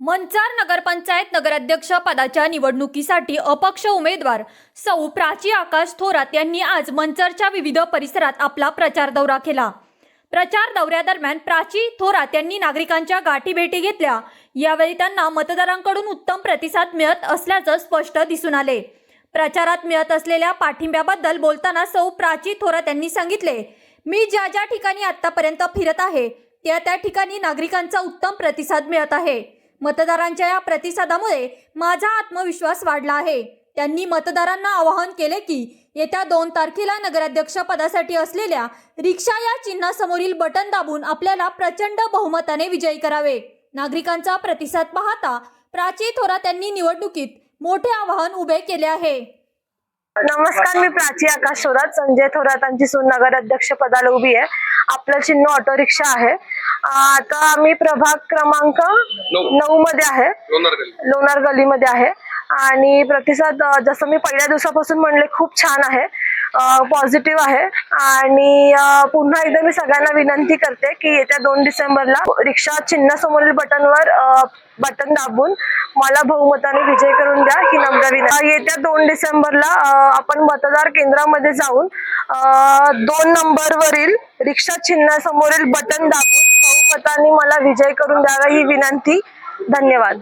मंचार नगरपंचायत नगराध्यक्ष पदाच्या निवडणुकीसाठी अपक्ष उमेदवार सौ प्राची आकाश थोरात यांनी आज मंचरच्या विविध परिसरात आपला प्रचार दौरा केला. प्रचार दौऱ्यादरम्यान प्राची थोरात यांनी नागरिकांच्या गाठीभेटी घेतल्या. यावेळी त्यांना मतदारांकडून उत्तम प्रतिसाद मिळत असल्याचं स्पष्ट दिसून आले. प्रचारात मिळत असलेल्या पाठिंब्याबद्दल बोलताना सौ प्राची थोरात यांनी सांगितले मी ज्या ज्या ठिकाणी आतापर्यंत फिरत आहे त्या त्या ठिकाणी नागरिकांचा उत्तम प्रतिसाद मिळत आहे. मतदारांच्या या प्रतिसादामुळे माझा आत्मविश्वास वाढला आहे. त्यांनी मतदारांना आवाहन केले की येत्या दोन तारखेला नगराध्यक्ष पदासाठी असलेल्या रिक्षा या चिन्हासमोरील बटन दाबून आपल्याला प्रचंड बहुमताने विजयी करावे. नागरिकांचा प्रतिसाद पाहता प्राची थोरात यांनी निवडणुकीत मोठे आवाहन उभे केले आहे. नमस्कार मी प्राची आकाश थोरात. संजय थोरातांची सून नगर अध्यक्ष पदाला उभी आहे. आपलं चिन्ह ऑटो रिक्षा आहे आता आम्ही प्रभाग क्रमांक नऊ. मध्ये आहे. लोणार गलीमध्ये आहे. आणि प्रतिसाद जसं मी पहिल्या दिवसापासून म्हणले खूप छान आहे. पॉझिटिव्ह आहे. आणि पुन्हा एकदा मी सगळ्यांना विनंती करते की येत्या दोन डिसेंबरला रिक्षा चिन्ह समोरील बटनवर बटन दाबून मला बहुमताने विजय करून द्या ही नम्र विनंती. येत्या दोन डिसेंबरला आपण मतदार केंद्रामध्ये जाऊन दोन नंबरवरील रिक्षा चिन्ह समोरील बटन दाबून बहुमताने मला विजय करून द्यावा ही विनंती. धन्यवाद.